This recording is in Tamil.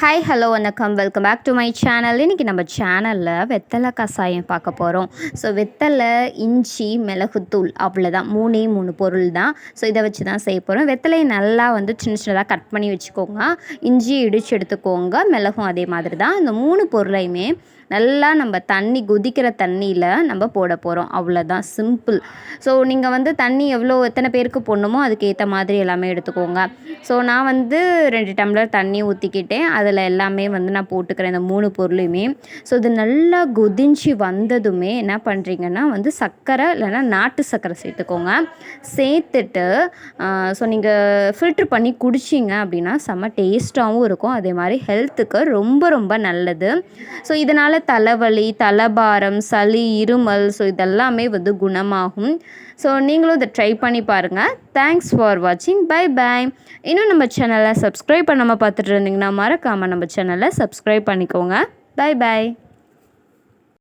ஹாய் ஹலோ வணக்கம். Welcome back to my channel இன்றைக்கி நம்ம சேனலில் வெத்தலை கஷாயம் பார்க்க போகிறோம் ஸோ வெத்தலை இஞ்சி மிளகுத்தூள் அவ்வளோதான் மூணே மூணு பொருள் தான். ஸோ இதை வச்சு தான் செய்ய போகிறோம் வெத்தலையை நல்லா வந்து சின்ன சின்னதாக கட் பண்ணி வச்சுக்கோங்க. இஞ்சி இடித்து எடுத்துக்கோங்க. மிளகும் அதே மாதிரி தான். இந்த மூணு பொருளையுமே நல்லா நம்ம தண்ணி கொதிக்கிற தண்ணியில் நம்ம போட போகிறோம் அவ்வளோதான் சிம்பிள் ஸோ நீங்கள் வந்து தண்ணி எவ்வளோ எத்தனை பேருக்கு போடணுமோ அதுக்கேற்ற மாதிரி எல்லாமே எடுத்துக்கோங்க. ஸோ நான் வந்து ரெண்டு டம்ளர் தண்ணி ஊற்றிக்கிட்டேன் அதில் எல்லாமே வந்து நான் போட்டுக்கிறேன் இந்த மூணு பொருளையுமே. ஸோ இது நல்லா கொதிஞ்சு வந்ததுமே என்ன பண்ணுறீங்கன்னா வந்து சர்க்கரை இல்லைன்னா நாட்டு சர்க்கரை சேர்த்துக்கோங்க. சேர்த்துட்டு ஸோ நீங்கள் ஃபில்ட்ரு பண்ணி குடிச்சிங்க அப்படின்னா செம்ம டேஸ்ட்டாகவும் இருக்கும். அதே மாதிரி ஹெல்த்துக்கு ரொம்ப ரொம்ப நல்லது. ஸோ இதனால் தலைவலி தலைபாரம் சளி இருமல் ஸோ இதெல்லாமே வந்து குணமாகும். ஸோ நீங்களும் இதை ட்ரை பண்ணி பாருங்கள் தேங்க்ஸ் ஃபார் வாட்சிங் பை பை இன்னும் நம்ம சேனலை சப்ஸ்கிரைப் பண்ணாமல் பார்த்துட்டு இருந்தீங்கன்னா மறக்காமல் நம்ம சேனலை சப்ஸ்கிரைப் பண்ணிக்கோங்க. By by